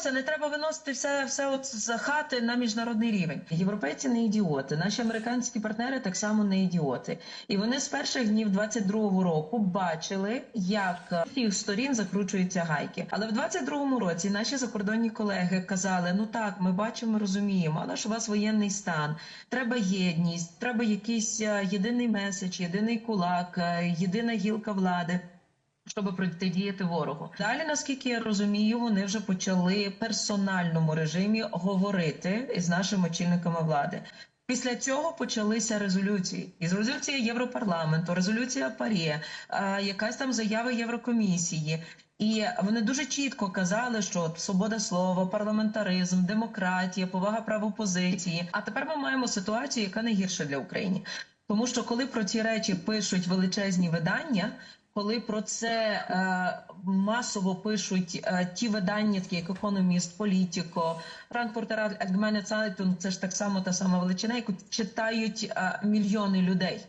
розберемося. Не треба виносити все, все от з хати на міжнародний рівень. Європейці не ідіоти. Наші американські партнери так само не ідіоти. І вони з перших днів 22-го року бачили, як всіх сторін закручуються гайки. Але в 22-му році наші закордонні колеги казали: ну так, ми бачимо, розуміємо, але ж у вас воєнний стан, треба єдність, треба якийсь е, єдиний меседж, єдиний кулак, е, єдина гілка влади. Щоб протидіяти ворогу, далі, наскільки я розумію, вони вже почали в персональному режимі говорити із нашими очільниками влади. Після цього почалися резолюції. Із резолюції Європарламенту, резолюція ПАРЄ, е, якась там заява Єврокомісії. І вони дуже чітко казали, що от свобода слова, парламентаризм, демократія, повага прав опозиції. А тепер ми маємо ситуацію, яка найгірша для України. Тому що коли про ці речі пишуть величезні видання, коли про це е, масово пишуть е, ті видання, такі як Економіст, Політіко, Frankfurter Allgemeine Zeitung, це ж так само та сама величина, яку читають е, мільйони людей.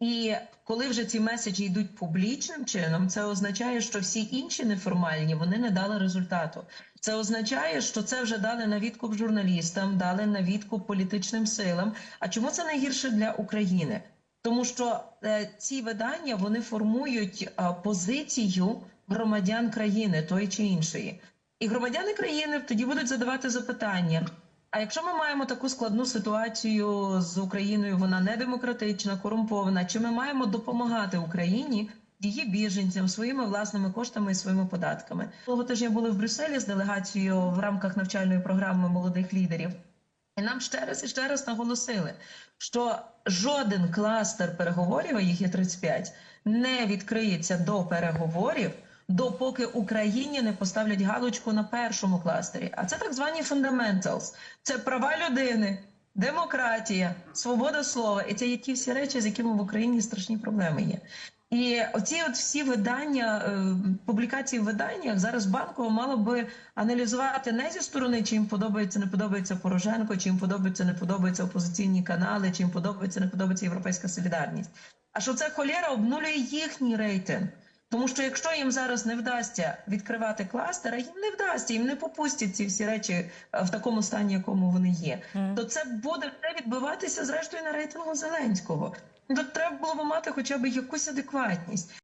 І коли вже ці меседжі йдуть публічним чином, це означає, що всі інші неформальні вони не дали результату. Це означає, що це вже дали на відкуп журналістам, дали на відкуп політичним силам. А чому це найгірше для України? Тому що е, ці видання вони формують е, позицію громадян країни тої чи іншої, і громадяни країни тоді будуть задавати запитання. А якщо ми маємо таку складну ситуацію з Україною, вона не демократична, корумпована, чи ми маємо допомагати Україні її біженцям своїми власними коштами і своїми податками? Того тижня були в Брюсселі з делегацією в рамках навчальної програми молодих лідерів. І нам ще раз і ще раз наголосили, що жоден кластер переговорів, а їх є 35, не відкриється до переговорів, допоки Україні не поставлять галочку на першому кластері. А це так звані fundamentals. Це права людини, демократія, свобода слова. І це є ті всі речі, з якими в Україні страшні проблеми є. І оці от всі видання, е, публікації в виданнях зараз банково мало би аналізувати не зі сторони, чи їм подобається, не подобається Порошенко, чи їм подобається, не подобається опозиційні канали, чи їм подобається, не подобається Європейська солідарність. А що це холєра обнулює їхній рейтинг. Тому що якщо їм зараз не вдасться відкривати кластера, їм не вдасться, їм не попустять ці всі речі е, в такому стані, якому вони є. То це буде все відбиватися зрештою на рейтингу Зеленського. То Тут треба було б мати хоча б якусь адекватність.